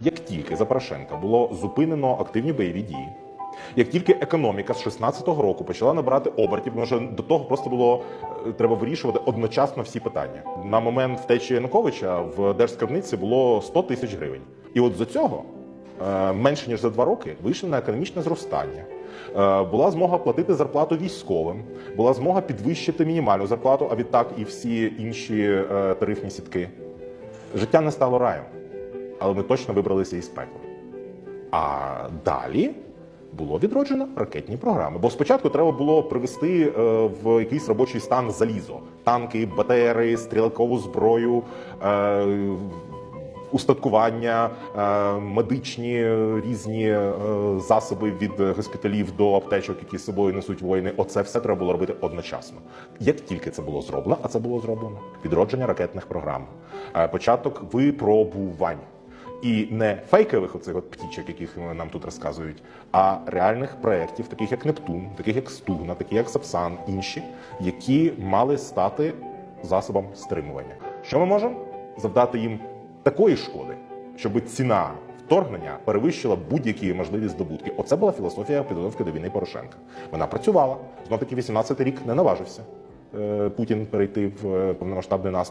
Як тільки за Порошенка було зупинено активні бойові дії, як тільки економіка з 16-го року почала набирати обертів, що до того просто було е, треба вирішувати одночасно всі питання. На момент втечі Януковича в держскарбниці було 100 тисяч гривень. І от за цього е, менше ніж за два роки вийшли на економічне зростання. Е, Була змога платити зарплату військовим, була змога підвищити мінімальну зарплату, а відтак і всі інші тарифні сітки. Життя не стало раєм, але ми точно вибралися із пекла. А далі було відроджено ракетні програми. Бо спочатку треба було привести е, в якийсь робочий стан залізо, танки, БТРи, стрілкову зброю. Е, Устаткування, е, медичні різні засоби від госпіталів до аптечок, які з собою несуть воїни. Оце все треба було робити одночасно. Як тільки це було зроблено, а це було зроблено відродження ракетних програм, початок випробувань. І не фейкових оцих от птічок, яких нам тут розказують, а реальних проєктів, таких як Нептун, таких як Стугна, таких як Сапсан, інші, які мали стати засобом стримування. Що ми можемо? Завдати їм такої шкоди, щоб ціна вторгнення перевищила будь-які можливі здобутки. Оце була філософія підготовки до війни Порошенка. Вона працювала. Знов таки 18 рік не наважився е, Путін перейти в е, повномасштабний наступ.